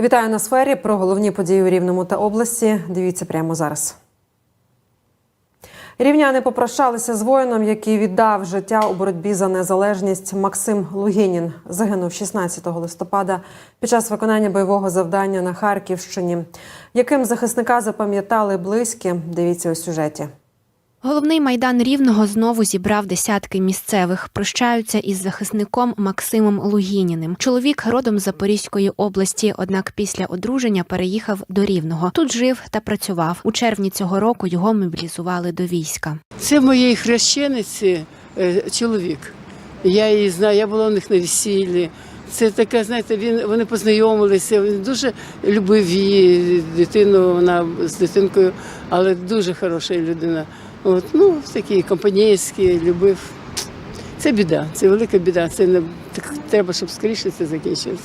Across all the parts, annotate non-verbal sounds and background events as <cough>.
Вітаю на сфері про головні події у Рівному та області. Дивіться прямо зараз. Рівняни попрощалися з воїном, який віддав життя у боротьбі за незалежність. Максим Лугінін загинув 16 листопада під час виконання бойового завдання на Харківщині. Яким захисника запам'ятали близькі? Дивіться у сюжеті. Головний майдан рівного знову зібрав десятки місцевих. Прощаються із захисником Максимом Лугініним. Чоловік родом з Запорізької області, однак після одруження переїхав до Рівного. Тут жив та працював. У червні цього року його мобілізували до війська. Це моєї хрещениці е, чоловік. Я її знаю, я була у них на весіллі. Це таке, знаєте, він вони познайомилися. Він дуже любив її дитину. Вона з дитинкою, але дуже хороша людина. От ну такий компанійський, любив. Це біда, це велика біда. Це не так треба, щоб скоріше це закінчилось.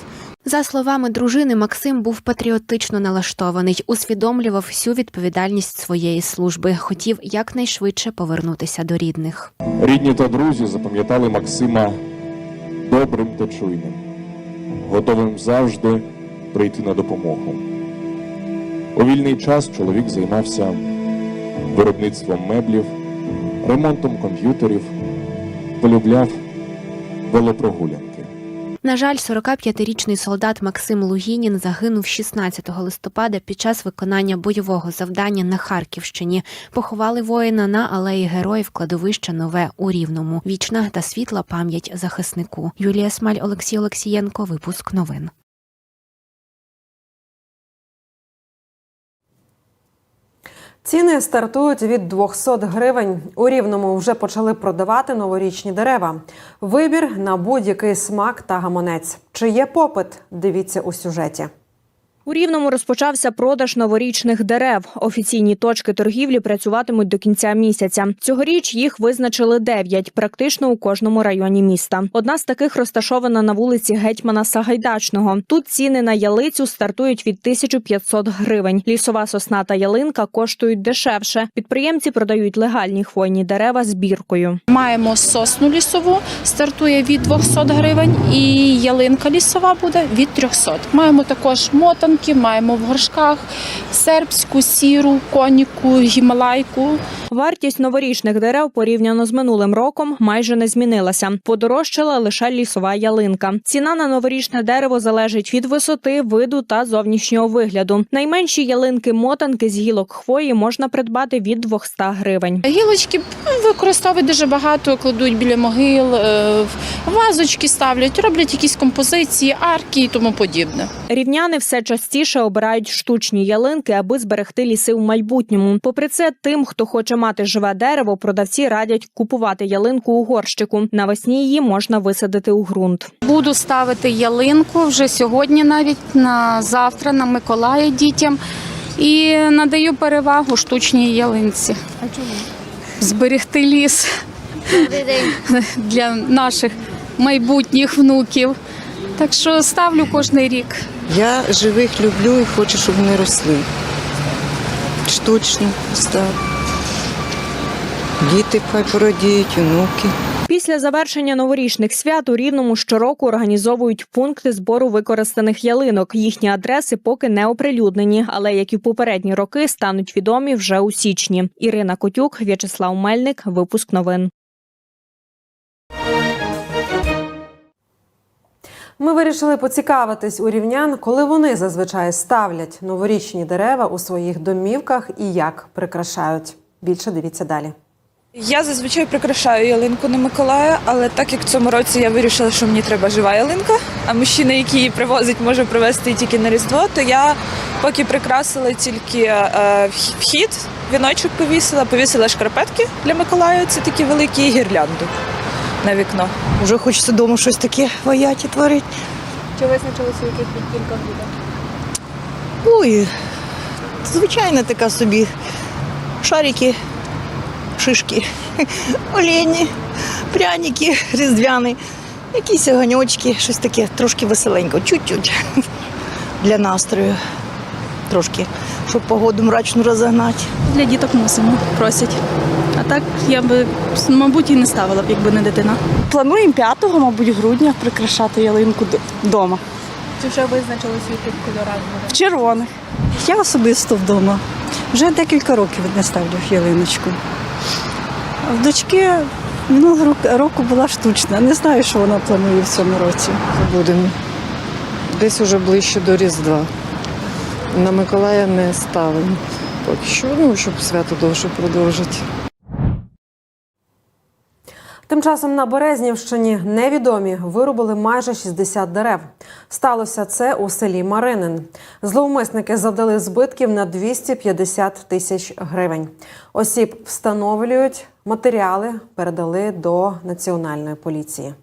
За словами дружини, Максим був патріотично налаштований, усвідомлював всю відповідальність своєї служби. Хотів якнайшвидше повернутися до рідних. Рідні та друзі запам'ятали Максима добрим та чуйним, готовим завжди прийти на допомогу. У вільний час чоловік займався виробництвом меблів, ремонтом комп'ютерів, полюбляв велопрогулянки. На жаль, 45-річний солдат Максим Лугінін загинув 16 листопада під час виконання бойового завдання на Харківщині. Поховали воїна на алеї героїв кладовища Нове у Рівному. Вічна та світла пам'ять захиснику. Юлія Смаль, Олексій Олексієнко. Випуск новин. Ціни стартують від 200 гривень. У Рівному вже почали продавати новорічні дерева. Вибір на будь-який смак та гаманець. Чи є попит? Дивіться у сюжеті. У Рівному розпочався продаж новорічних дерев. Офіційні точки торгівлі працюватимуть до кінця місяця. Цьогоріч їх визначили дев'ять, практично у кожному районі міста. Одна з таких розташована на вулиці Гетьмана Сагайдачного. Тут ціни на ялицю стартують від 1500 гривень. Лісова сосна та ялинка коштують дешевше. Підприємці продають легальні хвойні дерева з біркою. Маємо сосну лісову, стартує від 200 гривень, і ялинка лісова буде від 300. Маємо також мотанки, маємо в горшках сербську, сіру, коніку, гімалайку. Вартість новорічних дерев порівняно з минулим роком майже не змінилася. Подорожчала лише лісова ялинка. Ціна на новорічне дерево залежить від висоти, виду та зовнішнього вигляду. Найменші ялинки мотанки з гілок хвої можна придбати від 200 гривень. Гілочки використовують дуже багато, кладуть біля могил, е, вазочки ставлять, роблять якісь композиції, арки і тому подібне. Рівняни все частіше обирають штучні ялинки, аби зберегти ліси в майбутньому. Попри це, тим, хто хоче мати живе дерево, продавці радять купувати ялинку у горщику. Навесні її можна висадити у ґрунт. Буду ставити ялинку вже сьогодні, навіть на завтра, на Миколая дітям. І надаю перевагу штучній ялинці. А чому? Зберегти ліс <laughs> для наших майбутніх внуків. Так що ставлю кожний рік. Я живих люблю і хочу, щоб вони росли. Штучно став. Діти хай породіють, онуки. Після завершення новорічних свят у Рівному щороку організовують пункти збору використаних ялинок. Їхні адреси поки не оприлюднені, але як і в попередні роки стануть відомі вже у січні. Ірина Котюк, В'ячеслав Мельник. Випуск новин. Ми вирішили поцікавитись у рівнян, коли вони зазвичай ставлять новорічні дерева у своїх домівках і як прикрашають. Більше дивіться далі. Я зазвичай прикрашаю ялинку на Миколая, але так як в цьому році я вирішила, що мені треба жива ялинка, а мужчина, який її привозить, може привезти тільки на Різдво, то я поки прикрасила тільки е, вхід, віночок повісила, повісила шкарпетки для Миколая, це такі великі і гірлянду на вікно. Вже хочеться вдома щось таке ваяті творити. Чи визначилися, в яких відтінках буде? Ой, звичайна така собі. Шарики, шишки, <laughs> олені, пряники різдвяні, якісь огоньочки, щось таке трошки веселенько, чуть-чуть <laughs> для настрою. Трошки, щоб погоду мрачну розогнати. Для діток мусимо, просять. А так я би, мабуть, і не ставила б, якби не дитина. Плануємо 5, мабуть, грудня прикрашати ялинку вдома. Чи вже визначились, в яких кольорах? Червоних. Я особисто вдома. Вже декілька років не ставлю ялиночку. В дочки минулого року- року була штучна. Не знаю, що вона планує в цьому році. Будемо. Десь уже ближче до Різдва. На Миколая не ставимо. Поки що, ну, щоб свято довше продовжити. Тим часом на Березнівщині невідомі вирубили майже 60 дерев. Сталося це у селі Маринин. Зловмисники завдали збитків на 250 тисяч гривень. Осіб встановлюють, матеріали передали до національної поліції.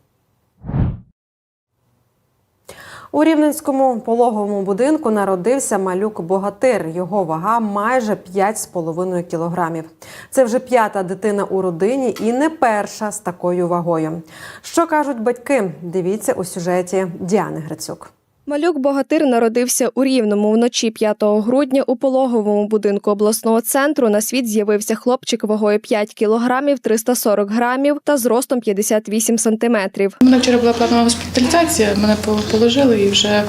У рівненському пологовому будинку народився малюк Богатир. Його вага майже 5,5 кілограмів. Це вже п'ята дитина у родині і не перша з такою вагою. Що кажуть батьки? Дивіться у сюжеті Діани Грицюк. Малюк Богатир народився у Рівному вночі 5 грудня у пологовому будинку обласного центру. На світ з'явився хлопчик вагою 5 кілограмів 340 грамів та зростом 58 сантиметрів. У мене вчора була планова госпіталізація, мене по- положили і вже е,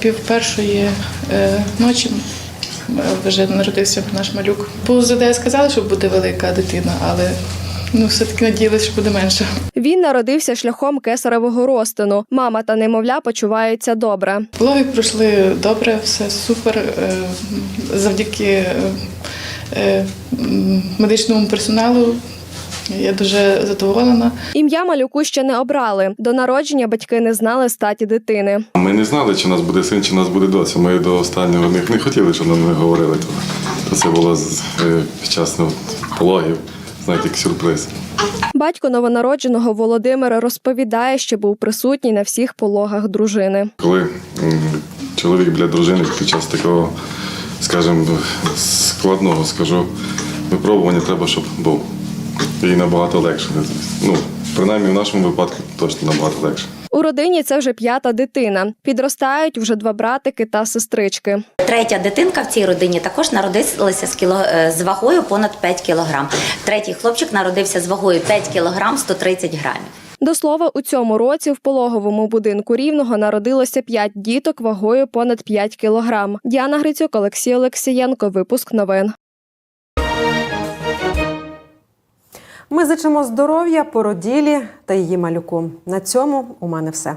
пів першої е, ночі е, вже народився наш малюк. По УЗД сказали, що буде велика дитина, але ну, все-таки надіялися, що буде менша. Він народився шляхом кесаревого розтину. Мама та немовля почуваються добре. Пологи пройшли добре, все супер. е, Завдяки е, е, медичному персоналу я дуже задоволена. Ім'я малюку ще не обрали. До народження батьки не знали статі дитини. Ми не знали, чи у нас буде син, чи у нас буде доця. Ми до останнього не, не хотіли, щоб нам не говорили. То, це було з- під час ну, пологів, знаєте, як сюрприз. Батько новонародженого Володимира розповідає, що був присутній на всіх пологах дружини. Коли чоловік для дружини під час такого, скажімо, складного, скажу, випробування треба, щоб був. І набагато легше. Ну, принаймні в нашому випадку точно набагато легше. У родині це вже п'ята дитина. Підростають вже два братики та сестрички. Третя дитинка в цій родині також народилася з, кіло, е, з вагою понад 5 кілограм. Третій хлопчик народився з вагою 5 кілограм 130 грамів. До слова, у цьому році в пологовому будинку рівного народилося п'ять діток вагою понад 5 кілограм. Діана Грицюк, Олексій Олексієнко. Випуск новин. Ми зичимо здоров'я, породілі та її малюку. На цьому у мене все.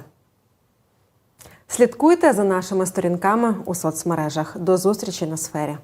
Слідкуйте за нашими сторінками у соцмережах. До зустрічі на сфері.